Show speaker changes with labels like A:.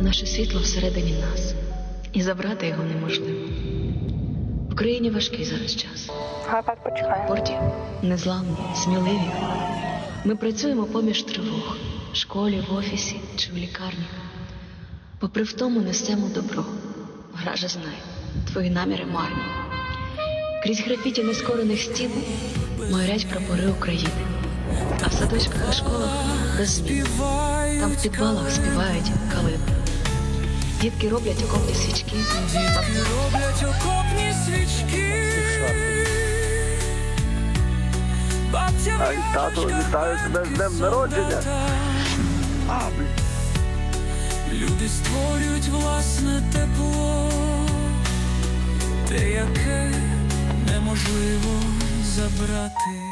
A: Наше світло всередині нас, і забрати його неможливо. В Україні важкий зараз час.
B: Гарпат почекає.
A: Горді, незламні, сміливі. Ми працюємо поміж тривог, в школі, в офісі чи в лікарні. Попри втому несемо добро. Враже знає, твої наміри марні. Крізь графіті нескорених стін майорять прапори України. А в садочках і школах без змін. Там в підвалах співають калини. Дітки роблять окопні свічки,
C: Дітки роблять окопні свічки.
D: Ай, тато, вітаю тебе з днем народження. А.
C: Люди створюють власне тепло, те, яке неможливо забрати.